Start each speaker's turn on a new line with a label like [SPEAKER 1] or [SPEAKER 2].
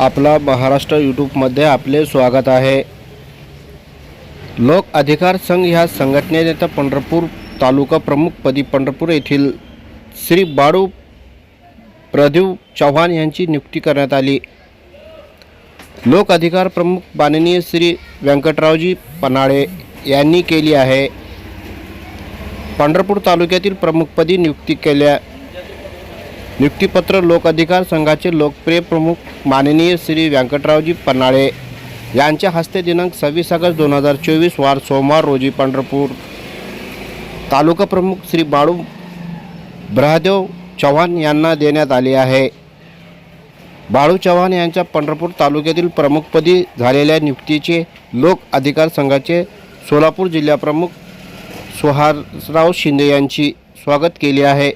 [SPEAKER 1] आपला महाराष्ट्र यूट्यूबमध्ये आपले स्वागत आहे. लोक अधिकार संघ ह्या संघटनेने पंढरपूर तालुका प्रमुखपदी पंढरपूर येथील श्री बाळू प्रदीव चव्हाण यांची नियुक्ती करण्यात आली. लोक अधिकार प्रमुख माननीय श्री व्यंकटरावजी पन्हाळे यांनी केली आहे. पंढरपूर तालुक्यातील प्रमुखपदी नियुक्ती केल्या नियुक्तीपत्र लोक अधिकार संघाचे लोकप्रिय प्रमुख माननीय श्री व्यंकटरावजी पन्हाळे यांच्या हस्ते दिनांक सव्वीस ऑगस्ट दोन हजार चोवीस वार सोमवार रोजी पंढरपूर तालुका प्रमुख श्री बाळू ब्रहदेव चव्हाण यांना देण्यात आले आहे. बाळू चव्हाण यांच्या पंढरपूर तालुक्यातील प्रमुखपदी झालेल्या नियुक्तीचे लोक अधिकार संघाचे सोलापूर जिल्हाप्रमुख सुहासराव शिंदे यांची स्वागत केले आहे.